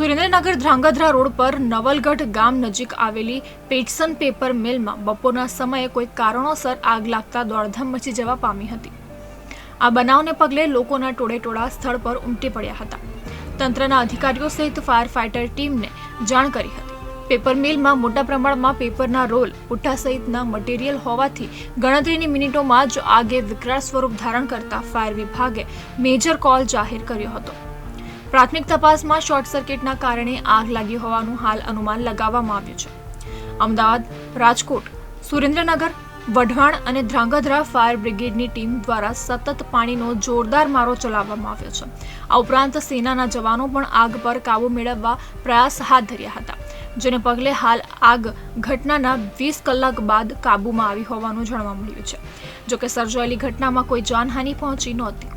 Surendranagar Dhrangadhra road પર નવલગઢ ગામ નજીક આવેલી પેટસન પેપર મિલમાં બપોરના સમયે કોઈ કારણોસર આગ લાગતા દોડધામ મચી જવા પામી હતી. આ બનાવને પગલે લોકોના ટોળેટોળા સ્થળ પર ઉમટી પડ્યા હતા. તંત્રના અધિકારીઓ સહિત ફાયર ફાઇટર ટીમને જાણ કરી હતી. પેપર મિલમાં મોટા પ્રમાણમાં પેપરના રોલ પુઠ્ઠા સહિતના મટીરિયલ હોવાથી ગણતરીની મિનિટોમાં જ આગે વિકરાળ સ્વરૂપ ધારણ કરતા ફાયર વિભાગે મેજર કોલ જાહેર કર્યો હતો. પ્રાથમિક તપાસમાં શોર્ટ સર્કિટના કારણે આગ લાગી હોવાનું હાલ અનુમાન લગાવવામાં આવ્યું છે. અમદાવાદ, રાજકોટ, સુરેન્દ્રનગર, વઢવાણ અને ધ્રાંગધ્રા ફાયર બ્રિગેડની ટીમ દ્વારા સતત પાણીનો જોરદાર મારો ચલાવવામાં આવ્યો છે. આ ઉપરાંત સેનાના જવાનો પણ આગ પર કાબુ મેળવવા પ્રયાસ હાથ ધર્યા હતા, જેને પગલે હાલ આગ ઘટનાના વીસ કલાક બાદ કાબૂમાં આવી હોવાનું જાણવા મળ્યું છે. જોકે સર્જાયેલી ઘટનામાં કોઈ જાનહાનિ પહોંચી નહોતી.